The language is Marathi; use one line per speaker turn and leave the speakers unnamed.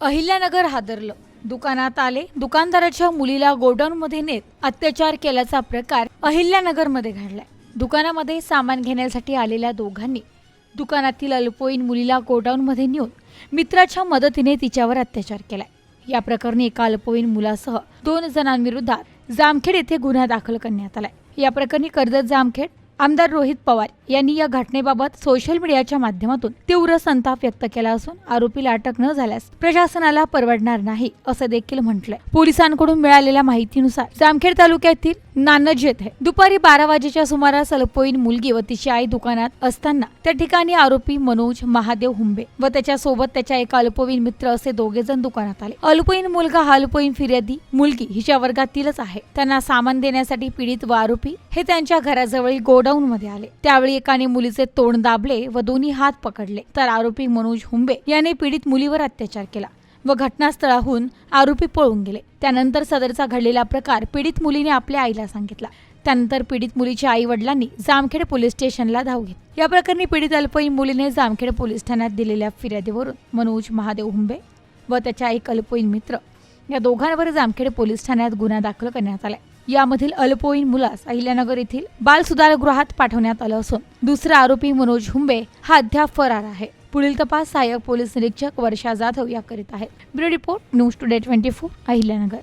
अहिल्यानगर हादरलं. दुकानात आले. दुकानदाराच्या मुलीला गोडाऊनमध्ये नेत अत्याचार केल्याचा प्रकार अहिल्यानगरमध्ये घडलाय. दुकानामध्ये सामान घेण्यासाठी आलेल्या दोघांनी दुकानातील अल्पवयीन मुलीला गोडाऊनमध्ये नेऊन मित्राच्या मदतीने तिच्यावर अत्याचार केलाय. या प्रकरणी एका अल्पवयीन मुलासह दोन जणांविरोधात जामखेड येथे गुन्हा दाखल करण्यात आलाय. या प्रकरणी कर्जत जामखेड आमदार रोहित पवार यांनी या घटनेबाबत सोशल मीडियाच्या माध्यमातून तीव्र संताप व्यक्त केला असून आरोपीला अटक न झाल्यास प्रशासनाला परवडणार नाही असं देखील म्हटलंय. पोलिसांकडून मिळालेल्या माहितीनुसार जामखेड तालुक्यातील नानज येथे दुपारी बारा वाजेच्या सुमारास अल्पवयीन मुलगी व तिची आई दुकानात असताना त्या ठिकाणी आरोपी मनोज महादेव हुंबे व त्याच्या सोबत त्याच्या एका अल्पवयीन मित्र असे दोघे जण दुकानात आले. अल्पवयीन मुलगा हा अल्पवयीन फिर्यादी मुलगी हिच्या वर्गातीलच आहे. त्यांना सामान देण्यासाठी पीडित व आरोपी हे त्यांच्या घराजवळील गोड मध्ये आले. त्यावेळी एकाने मुलीचे तोंड दाबले व दोन्ही हात पकडले. तर आरोपी मनोज हुंबे याने पीडित मुलीवर अत्याचार केला व घटनास्थळाहून आरोपी पळून गेले. त्यानंतर सदरचा घडलेला प्रकार पीडित मुलीने आपल्या आईला सांगितला. त्यानंतर पीडित मुलीच्या आई वडिलांनी जामखेड पोलीस स्टेशनला धाव घेतली. या प्रकरणी पीडित अल्पवयीन मुलीने जामखेड पोलीस ठाण्यात दिलेल्या फिर्यादीवरून मनोज महादेव हुंबे व त्याच्या एक अल्पवयीन मित्र या दोघांवर जामखेड पोलीस ठाण्यात गुन्हा दाखल करण्यात आलाय. यामधील अल्पवयीन मुलास अहिल्यानगर येथील बाल सुधारगृहात पाठवण्यात आलं असून दुसरा आरोपी मनोज हुंबे हा अद्याप फरार आहे. पुढील तपास सहाय्यक पोलीस निरीक्षक वर्षा जाधव या करीत आहेत bureau report news today twenty four Ahilyanagar.